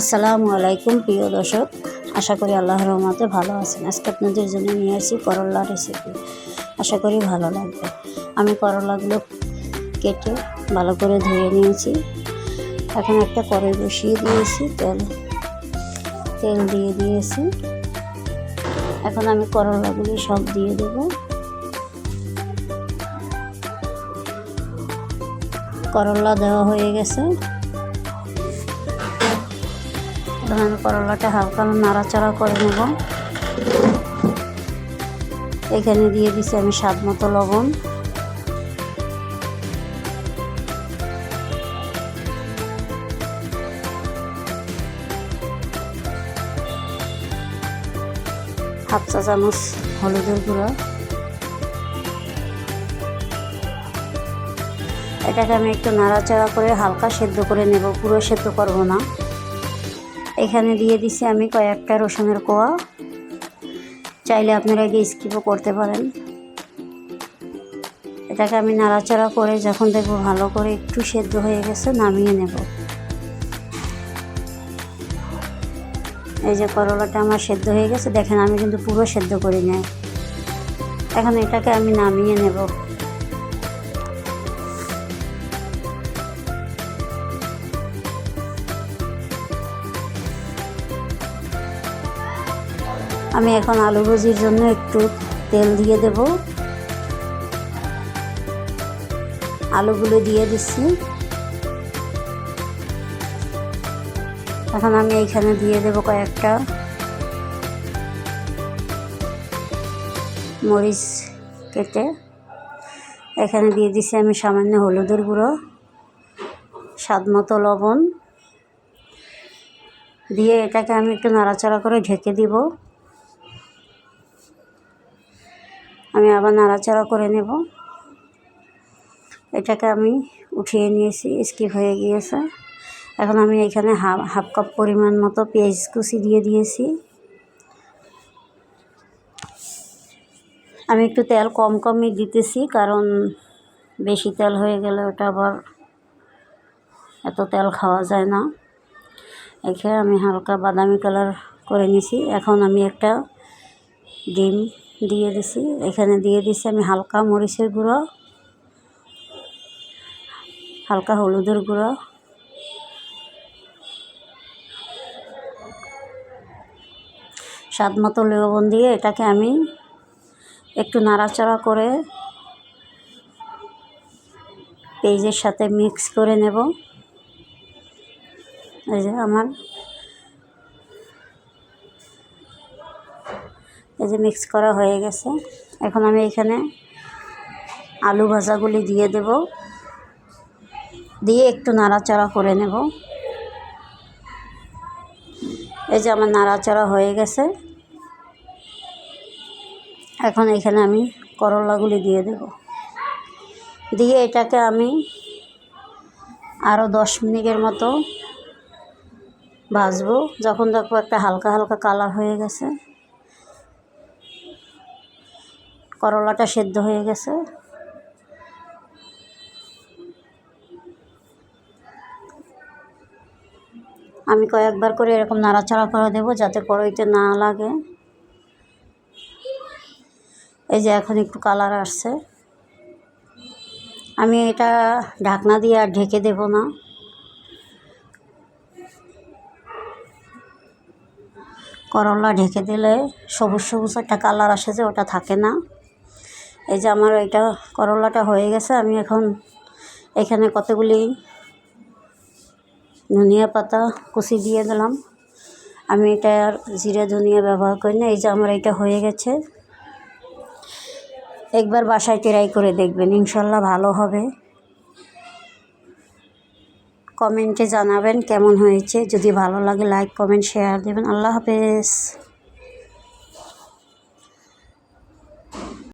আসসালামু আলাইকুম, প্রিয় দর্শক। আশা করি আল্লাহর রহমতে ভালো আছেন। আজকে আপনাদের জন্য নিয়ে আসি করলা রেসিপি আশা করি ভালো লাগবে। আমি করলাগুলো কেটে ভালো করে ধুয়ে নিয়েছি। এখন একটা কড়াই বসিয়ে দিয়েছি, তেল তেল দিয়ে দিয়েছি। এখন আমি করলাগুলি সব দিয়ে দেবো। করলা দেওয়া হয়ে গেছে। আমি করলাটা হালকা নাড়াচাড়া করে নেব। এখানে দিয়ে দিছি আমি স্বাদ মতো লবণ। হাফ চা চামচ হলুদের গুঁড়ো। এটাকে আমি একটু নাড়াচাড়া করে হালকা সেদ্ধ করে নেব, পুরো সেদ্ধ করব না। এখানে দিয়ে দিছি আমি কয়েকটা রসুনের কোয়া। চাইলে আপনারা এটি স্কিপও করতে পারেন। এটাকে আমি নাড়াচাড়া করে যখন দেখব ভালো করে একটু সেদ্ধ হয়ে গেছে, নামিয়ে নেব। এই যে করলাটা আমার সেদ্ধ হয়ে গেছে, দেখেন আমি কিন্তু পুরো সেদ্ধ করি নাই। এখন এটাকে আমি নামিয়ে নেব। আমি এখন আলু ভাজির জন্য একটু তেল দিয়ে দেব। আলুগুলো দিয়ে দিচ্ছি। এখন আমি এইখানে দিয়ে দেব কয়েকটা মরিচ কেটে। এখানে দিয়ে দিছি আমি সামান্য হলুদের গুঁড়ো, স্বাদ মতো লবণ। দিয়ে এটাকে আমি একটু নাড়াচাড়া করে ঢেকে দিব। আমি আবার নাড়াচাড়া করে নেব। এটাকে আমি উঠিয়ে নিয়েছি স্কিপ হয়ে গিয়েছে। এখন আমি এখানে হাফ হাফ কাপ পরিমাণ মতো পেঁয়াজ কুচি দিয়ে দিয়েছি। আমি একটু তেল কম কমই দিতেছি, কারণ বেশি তেল হয়ে গেলে ওটা আবার এত তেল খাওয়া যায় না। এখানে আমি হালকা বাদামি কালার করে নিছি এখন আমি একটা ডিম দিয়ে দিছি। এখানে দিয়ে দিছি আমি হালকা মরিচের গুঁড়ো, হালকা হলুদের গুঁড়ো। স্বাদ মতো লবণ দিয়ে এটাকে আমি একটু নাড়াচাড়া করে পেঁয়াজের সাথে মিক্স করে নেব। এই যে আমার এই যে মিক্স করা হয়ে গেছে, এখন আমি এখানে আলু ভাজাগুলি দিয়ে দেব। দিয়ে একটু নাড়াচাড়া করে নেব। এই যে আমার নাড়াচাড়া হয়ে গেছে। এখন এখানে আমি করলাগুলি দিয়ে দেব। দিয়ে এটাকে আমি আরও দশ মিনিটের মতো ভাজবো। যখন দেখব একটা হালকা হালকা কালার হয়ে গেছে। করলাটা সেদ্ধ হয়ে গেছে। আমি কয়েকবার করে এরকম নাড়াচাড়া করে দেবো যাতে কড়াইতে না লাগে। এই যে এখন একটু কালার আসছে। আমি এটা ঢাকনা দিয়ে আর ঢেকে দেব না। করলা ঢেকে দিলে সবুজ সবুজ একটা কালার আসে যে ওটা থাকে না। এই যে আমার এটা করলাটা হয়ে গেছে, আমি এখন এখানে কতগুলি ধনিয়া পাতা কুচি দিয়ে দিলাম। আমি এটা আর জিরে ধনিয়া ব্যবহার করি না, এই যে আমার এটা হয়ে গেছে। একবার বাসায় ট্রাই করে দেখবেন, ইনশাল্লাহ ভালো হবে। কমেন্টে জানাবেন কেমন হয়েছে, যদি ভালো লাগে লাইক, কমেন্ট, শেয়ার দেবেন। আল্লাহ হাফেজ।